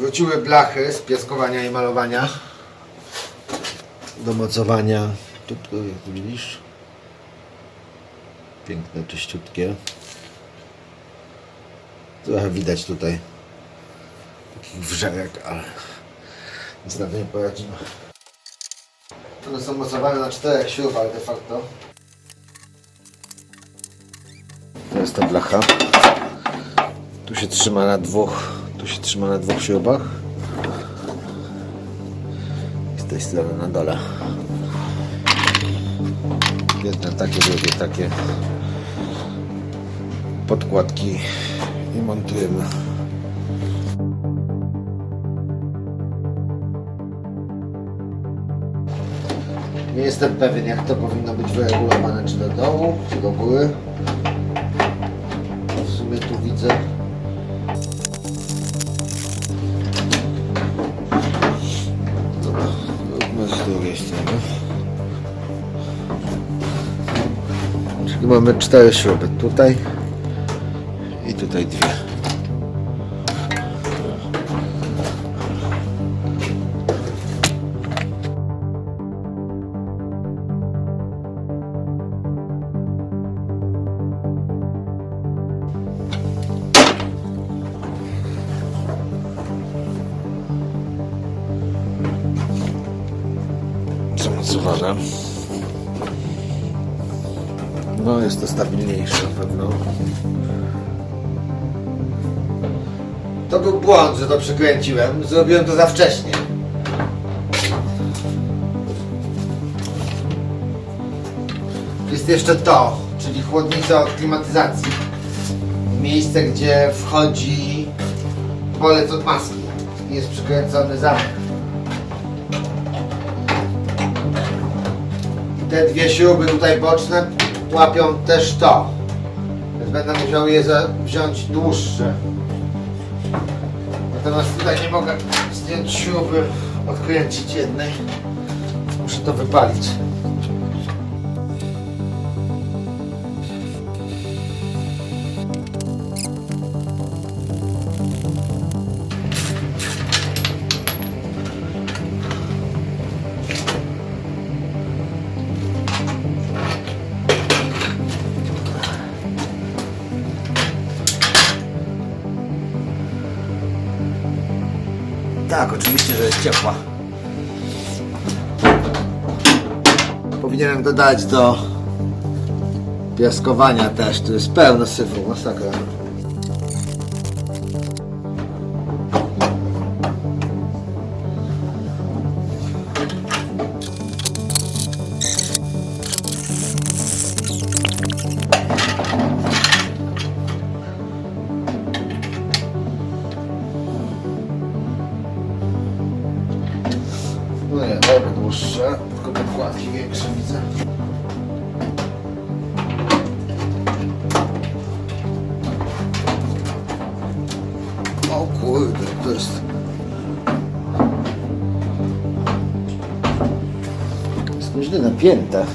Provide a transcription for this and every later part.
Wróciły blachy z piaskowania i malowania. Do mocowania. Tu, jak widzisz? Piękne, czyściutkie. Trochę widać tutaj takich wrzełek, ale nic na to nie poradzimy. One są mocowane na czterech śrubach de facto. To jest ta blacha. Tu się trzyma na dwóch, tu się trzyma na dwóch śrubach. Z tej strony na dole. Jedne takie, drugie takie. Podkładki i montujemy. Nie jestem pewien jak to powinno być wyregulowane, czy do dołu, czy do góry. W sumie tu widzę Czyli mamy cztery śruby. Tutaj i tutaj dwie. zamocowane. No jest to stabilniejsze na pewno. To był błąd, że to przykręciłem. Zrobiłem to za wcześnie. Jest jeszcze to, czyli chłodnica od klimatyzacji. Miejsce, gdzie wchodzi bolec od maski. Jest przykręcony zamek. te dwie śruby tutaj boczne łapią też to. Więc będę musiał je wziąć dłuższe. Natomiast tutaj nie mogę zdjąć śruby, odkręcić jednej. Muszę to wypalić. Ciepła. Powinienem dodać do piaskowania też. Tu jest pełno syfu, masakra. Kurde, to jest... Jest nieźle jeez.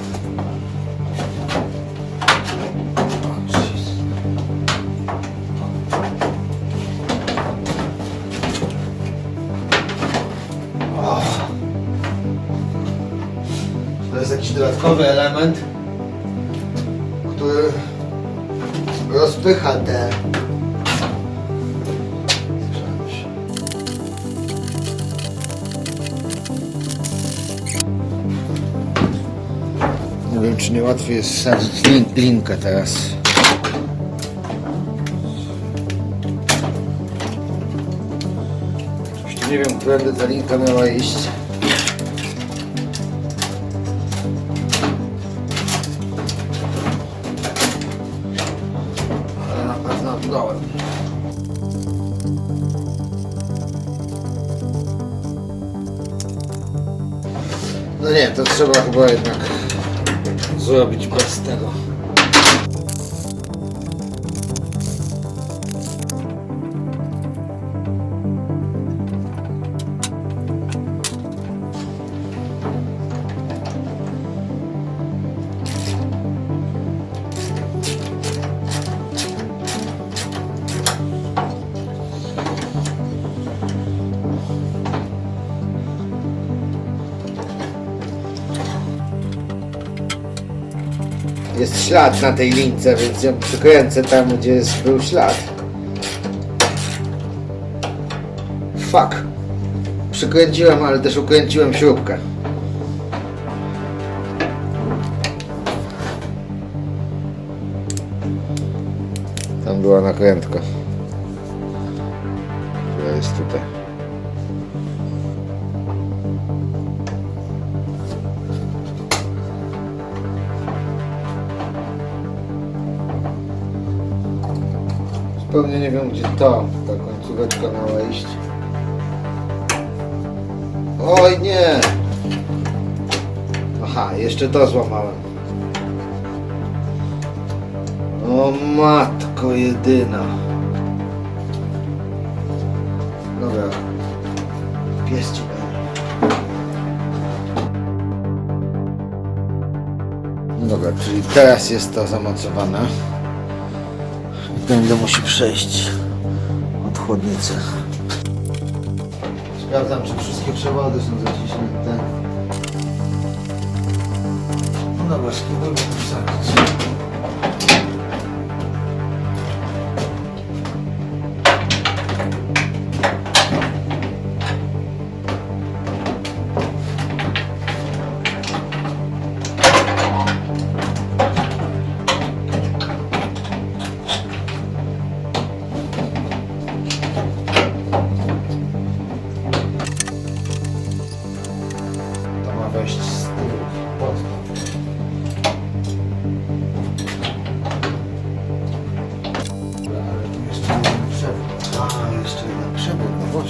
To jest jakiś dodatkowy element, który rozpycha te. Wiem, czy nie łatwiej jest wsadzić lin linkę teraz. Oczywiście nie wiem, którędy ta linka miała iść. No nie, to trzeba chyba jednak zrobić bez tego. Jest ślad na tej lince, więc ją przykręcę tam, gdzie jest, był ślad. Fuck. Przykręciłem, ale też ukręciłem śrubkę. Tam była nakrętka. Która jest tutaj. Zupełnie nie wiem gdzie to, ta końcóweczka miała iść. Oj nie! Aha, jeszcze to złamałem. O matko jedyna. Dobra. Pies ci. No Dobra, czyli teraz jest to zamocowane. Będę musi przejść od chłodnicy. Sprawdzam, czy wszystkie przewody są zaciśnięte. No dobra, spróbujmy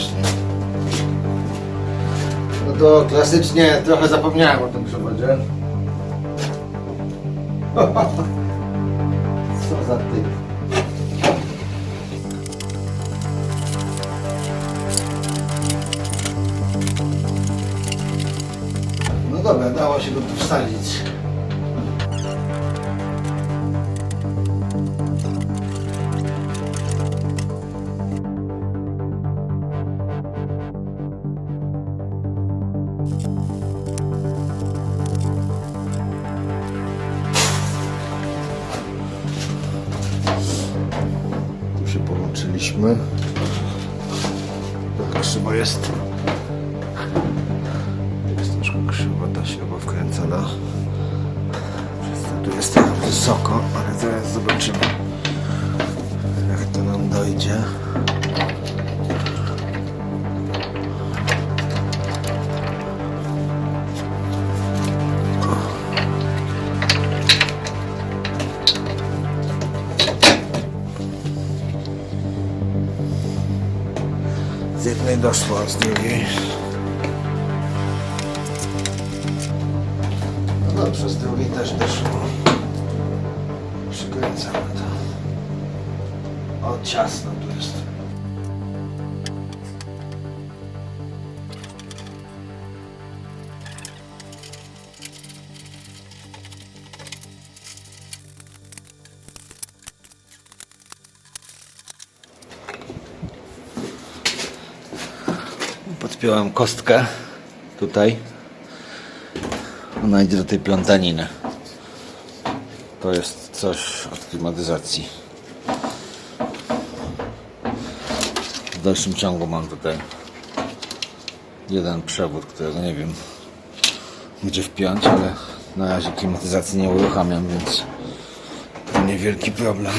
właśnie. No to klasycznie trochę zapomniałem o tym przewodzie. Co za typ. No dobra, dało się go tu wsadzić. Połączyliśmy. Tak krzywo jest. Jest troszkę krzywo ta śruba wkręcona. Tu jest trochę wysoko, ale zaraz zobaczymy jak to nam dojdzie. Z jednej doszło, z drugiej. No dobrze, z drugiej też doszło. Przykręcamy to. O, ciasno tu jest. Podpiąłem kostkę tutaj. Ona idzie do tej plątaniny. To jest coś od klimatyzacji. W dalszym ciągu mam tutaj jeden przewód, którego nie wiem gdzie wpiąć, ale na razie klimatyzacji nie uruchamiam, więc to niewielki problem.